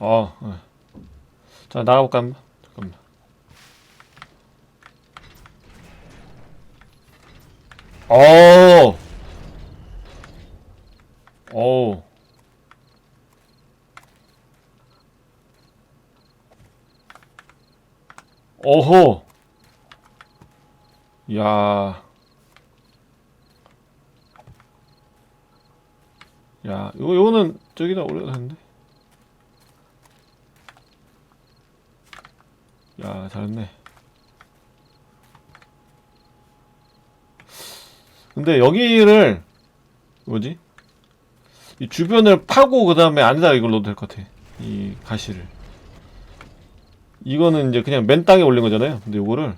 어. 어. 자 나가볼까. 잠깐만. 어. 어. 오호. 야. 야, 이거 요거는 저기다 올려놨는데. 야, 잘했네. 근데 여기를 뭐지? 이 주변을 파고 그 다음에 안에다가 이걸 넣어도 될 것 같아. 이 가시를. 이거는 이제 그냥 맨 땅에 올린 거잖아요. 근데 이거를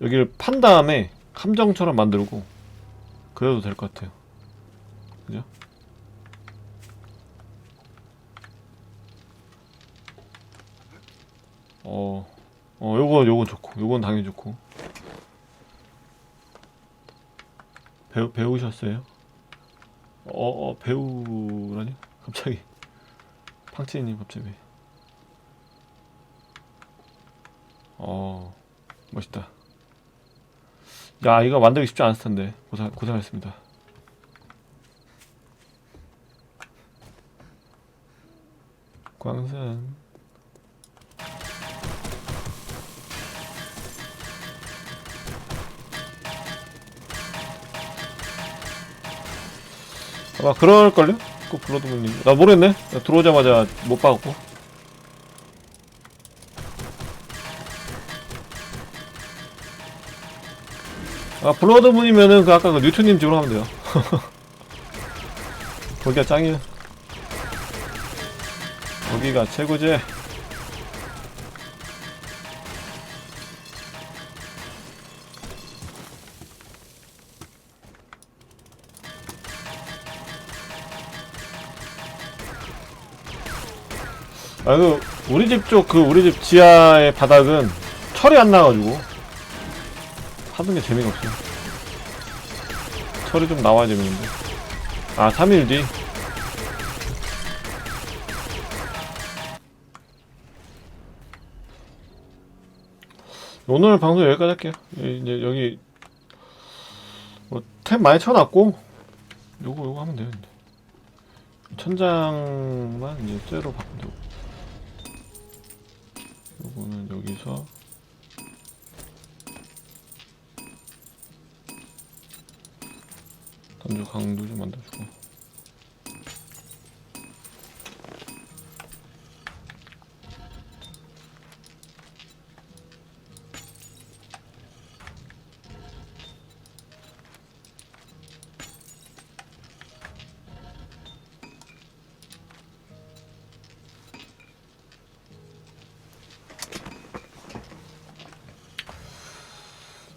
여기를 판 다음에 함정처럼 만들고 그래도 될 것 같아요. 그죠? 어, 어, 요거, 요거 좋고, 요건 당연히 좋고. 배우, 배우셨어요? 어, 어, 배우라니? 갑자기. 팡치님 갑자기. 어, 멋있다. 야, 이거 만들기 쉽지 않았을 텐데. 고생, 고생하셨습니다. 광산. 아마 그럴걸요? 꼭 블러드문님. 나 모르겠네. 나 들어오자마자 못 봐갖고. 아, 블러드문이면은 그 아까 그 뉴트님 집으로 하면 돼요. 거기가 짱이야. 거기가 최고지. 아, 그, 우리 집 쪽, 그, 우리 집 지하의 바닥은 철이 안 나가지고, 하는 게 재미가 없어요. 철이 좀 나와야 재밌는데. 아, 3일 뒤? 오늘 방송 여기까지 할게요. 예, 이제 여기, 뭐, 템 많이 쳐놨고, 요거, 요거 하면 이제. 천장만 이제 쇠로 바꾸면 되고. 여기서. 던져 강도 좀 만들어주고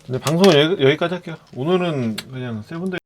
근데 방송은 여기, 여기까지 할게요. 오늘은 그냥 세븐데이